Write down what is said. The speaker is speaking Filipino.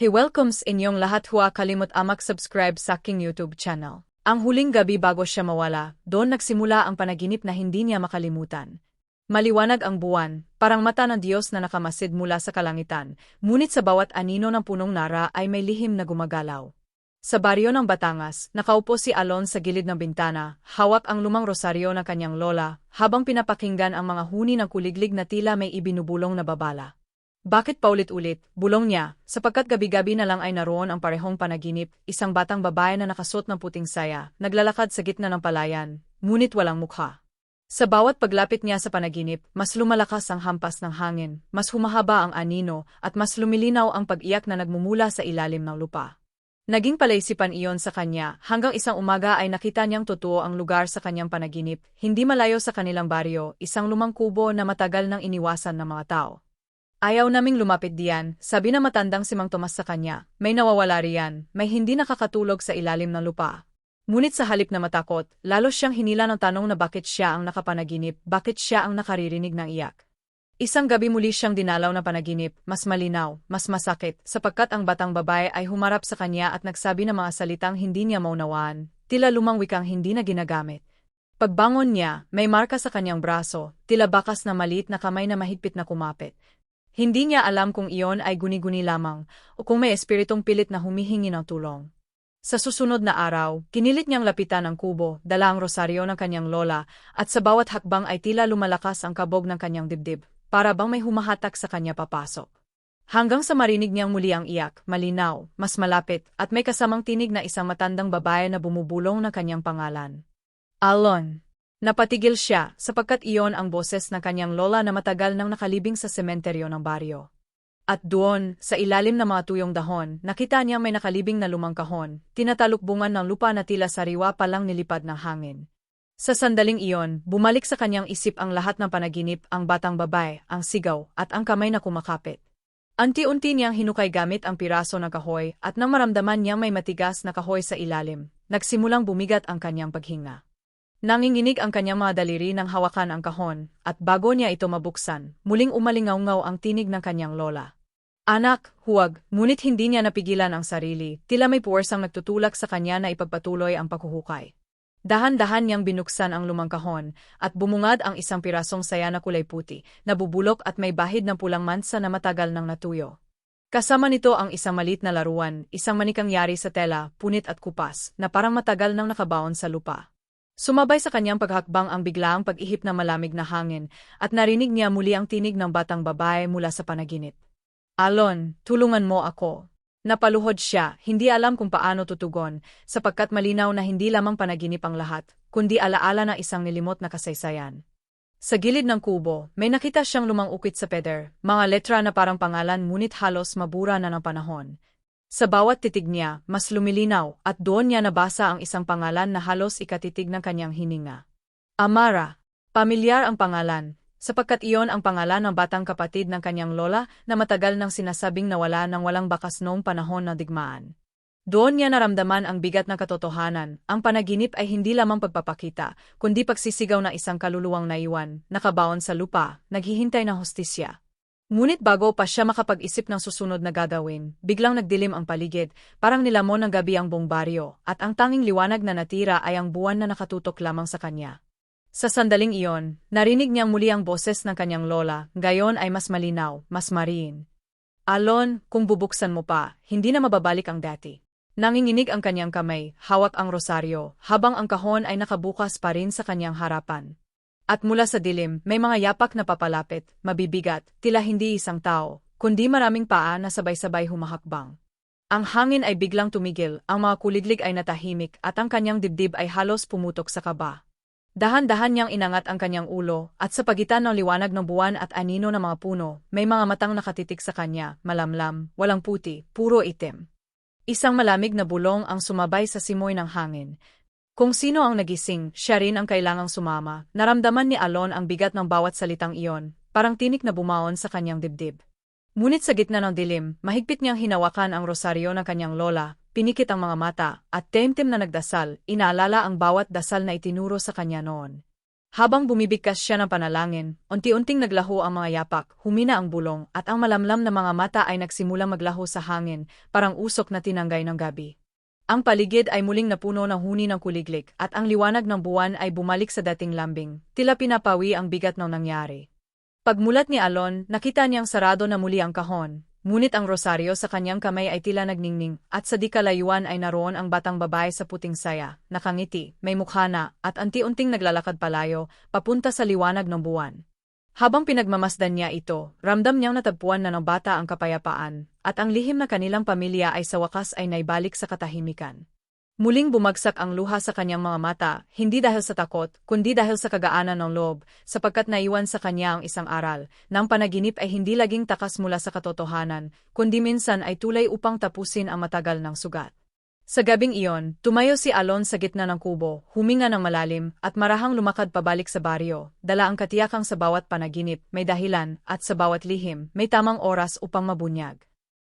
He welcomes inyong lahat huwa kalimot amak subscribe sa aking YouTube channel. Ang huling gabi bago siya mawala, doon nagsimula ang panaginip na hindi niya makalimutan. Maliwanag ang buwan, parang mata ng Diyos na nakamasid mula sa kalangitan, ngunit sa bawat anino ng punong nara ay may lihim na gumagalaw. Sa baryo ng Batangas, nakaupo si Alon sa gilid ng bintana, hawak ang lumang rosaryo ng kanyang lola, habang pinapakinggan ang mga huni ng kuliglig na tila may ibinubulong na babala. Bakit paulit-ulit, bulong niya, sapagkat gabi-gabi na lang ay naroon ang parehong panaginip, isang batang babae na nakasuot ng puting saya, naglalakad sa gitna ng palayan, ngunit walang mukha. Sa bawat paglapit niya sa panaginip, mas lumalakas ang hampas ng hangin, mas humahaba ang anino, at mas lumilinaw ang pag-iyak na nagmumula sa ilalim ng lupa. Naging palaisipan iyon sa kanya, hanggang isang umaga ay nakita niyang totoo ang lugar sa kanyang panaginip, hindi malayo sa kanilang baryo, isang lumang kubo na matagal nang iniwasan ng mga tao. Ayaw naming lumapit diyan, sabi na matandang si Mang Tomas sa kanya, may nawawala riyan, may hindi nakakatulog sa ilalim ng lupa. Ngunit sa halip na matakot, lalo siyang hinila ng tanong na bakit siya ang nakapanaginip, bakit siya ang nakaririnig ng iyak. Isang gabi muli siyang dinalaw na panaginip, mas malinaw, mas masakit, sapagkat ang batang babae ay humarap sa kanya at nagsabi ng mga salitang hindi niya maunawaan, tila lumang wikang hindi na ginagamit. Pagbangon niya, may marka sa kanyang braso, tila bakas na maliit na kamay na mahigpit na kumapit. Hindi niya alam kung iyon ay guni-guni lamang o kung may espiritong pilit na humihingi ng tulong. Sa susunod na araw, kinilit niyang lapitan ang kubo, dala ang rosaryo ng kanyang lola, at sa bawat hakbang ay tila lumalakas ang kabog ng kanyang dibdib, para bang may humahatak sa kanya papasok. Hanggang sa marinig niyang muli ang iyak, malinaw, mas malapit, at may kasamang tinig na isang matandang babae na bumubulong ng kanyang pangalan. Alon. Napatigil siya sapagkat iyon ang boses ng kanyang lola na matagal nang nakalibing sa sementeryo ng baryo. At doon, sa ilalim ng mga tuyong dahon, nakita niya may nakalibing na lumang kahon, tinatalukbungan ng lupa na tila sariwa palang nilipad ng hangin. Sa sandaling iyon, bumalik sa kanyang isip ang lahat ng panaginip, ang batang babae, ang sigaw, at ang kamay na kumakapit. Anti-unti niyang hinukay gamit ang piraso ng kahoy at nang maramdaman niyang may matigas na kahoy sa ilalim, nagsimulang bumigat ang kanyang paghinga. Nanginginig ang kanyang mga daliri nang hawakan ang kahon, at bago niya ito mabuksan, muling umalingaw-ngaw ang tinig ng kanyang lola. Anak, huwag, ngunit hindi niya napigilan ang sarili, tila may puwersang nagtutulak sa kanya na ipagpatuloy ang paghuhukay. Dahan-dahan niyang binuksan ang lumang kahon, at bumungad ang isang pirasong saya na kulay puti, nabubulok at may bahid ng pulang mansa na matagal nang natuyo. Kasama nito ang isang malit na laruan, isang manikang yari sa tela, punit at kupas, na parang matagal nang nakabaon sa lupa. Sumabay sa kanyang paghakbang ang biglaang pag-ihip ng malamig na hangin, at narinig niya muli ang tinig ng batang babae mula sa panaginip. Alon, tulungan mo ako. Napaluhod siya, hindi alam kung paano tutugon, sapagkat malinaw na hindi lamang panaginip ang lahat, kundi alaala na isang nilimot na kasaysayan. Sa gilid ng kubo, may nakita siyang lumang ukit sa peder, mga letra na parang pangalan ngunit halos mabura na ng panahon. Sa bawat titig niya, mas lumilinaw at doon niya nabasa ang isang pangalan na halos ikatitig ng kanyang hininga. Amara. Pamilyar ang pangalan, sapagkat iyon ang pangalan ng batang kapatid ng kanyang lola na matagal nang sinasabing nawala ng walang bakas noong panahon ng digmaan. Doon niya naramdaman ang bigat ng katotohanan, ang panaginip ay hindi lamang pagpapakita, kundi pagsisigaw na isang kaluluwang naiwan, nakabaon sa lupa, naghihintay ng hostisya. Ngunit bago pa siya makapag-isip ng susunod na gagawin, biglang nagdilim ang paligid, parang nilamon ng gabi ang buong baryo, at ang tanging liwanag na natira ay ang buwan na nakatutok lamang sa kanya. Sa sandaling iyon, narinig niyang muli ang boses ng kanyang lola, gayon ay mas malinaw, mas mariin. Alon, kung bubuksan mo pa, hindi na mababalik ang dati. Nanginginig ang kanyang kamay, hawak ang rosaryo, habang ang kahon ay nakabukas pa rin sa kanyang harapan. At mula sa dilim, may mga yapak na papalapit, mabibigat, tila hindi isang tao, kundi maraming paa na sabay-sabay humahakbang. Ang hangin ay biglang tumigil, ang mga kuliglig ay natahimik at ang kanyang dibdib ay halos pumutok sa kaba. Dahan-dahan niyang inangat ang kanyang ulo, at sa pagitan ng liwanag ng buwan at anino ng mga puno, may mga matang nakatitik sa kanya, malamlam, walang puti, puro itim. Isang malamig na bulong ang sumabay sa simoy ng hangin, kung sino ang nagising, siya rin ang kailangang sumama. Naramdaman ni Alon ang bigat ng bawat salitang iyon, parang tinik na bumaon sa kanyang dibdib. Ngunit sa gitna ng dilim, mahigpit niyang hinawakan ang rosaryo ng kanyang lola, pinikit ang mga mata, at temtem na nagdasal, inaalala ang bawat dasal na itinuro sa kanya noon. Habang bumibigkas siya ng panalangin, unti-unting naglaho ang mga yapak, humina ang bulong, at ang malamlam na mga mata ay nagsimula maglaho sa hangin, parang usok na tinanggay ng gabi. Ang paligid ay muling napuno ng huni ng kuliglig, at ang liwanag ng buwan ay bumalik sa dating lambing, tila pinapawi ang bigat ng nangyari. Pagmulat ni Alon, nakita niyang sarado na muli ang kahon, ngunit ang rosaryo sa kanyang kamay ay tila nagningning, at sa di kalayuan ay naroon ang batang babae sa puting saya, nakangiti, may mukha na, at anti-unting naglalakad palayo, papunta sa liwanag ng buwan. Habang pinagmamasdan niya ito, ramdam niyang natagpuan na ng bata ang kapayapaan, at ang lihim na kanilang pamilya ay sa wakas ay naibalik sa katahimikan. Muling bumagsak ang luha sa kanyang mga mata, hindi dahil sa takot, kundi dahil sa kagaanan ng loob, sapagkat naiwan sa kanya ang isang aral, na ang panaginip ay hindi laging takas mula sa katotohanan, kundi minsan ay tulay upang tapusin ang matagal ng sugat. Sa gabing iyon, tumayo si Alon sa gitna ng kubo, huminga ng malalim, at marahang lumakad pabalik sa baryo, dala ang katiyakang sa bawat panaginip, may dahilan, at sa bawat lihim, may tamang oras upang mabunyag.